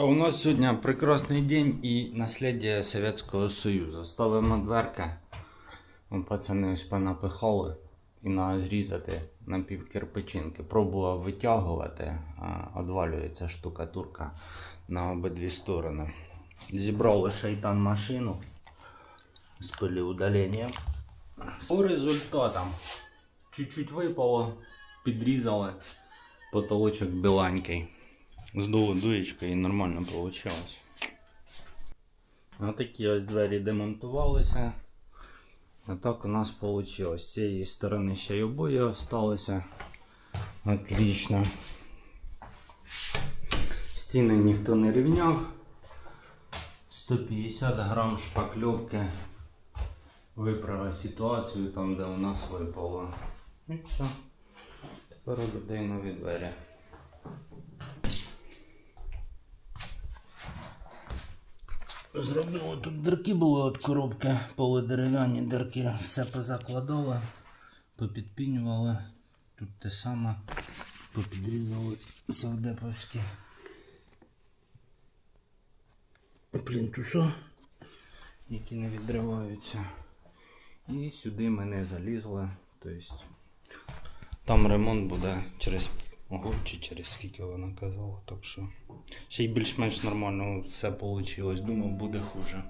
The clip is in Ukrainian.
А у нас сегодня прекрасный день и наследие Советского Союзу. Ставимо дверки. Пацани ось понапихали і на зрізати на півкирпичинки. Пробував витягувати, а одвалюється штукатурка на обидві сторони. Зібрали шайтан машину з пилеудалення. По результатам чуть-чуть випало, підрізали потолочок біленький. Здуло дуєчкою і нормально вийшло. Ось такі ось двері демонтувалися. А так у нас вийшло. З цієї сторони ще й обоє залишилися. Отлично. Стіни ніхто не рівняв. 150 грам шпакльовки виправив ситуацію там, де у нас випало. І все. Тепер у людей нові двері. Зробили тут дирки були від коробки, полудерев'яні дирки, все позакладали, попідпінювали. Тут те саме попідрізали савдеповські плінтуса, які не відриваються. І сюди ми не залізли. Тобто там ремонт буде через год чи через скільки вона казала. Так що ще й більш-менш нормально все вийшло. Думав, буде хуже.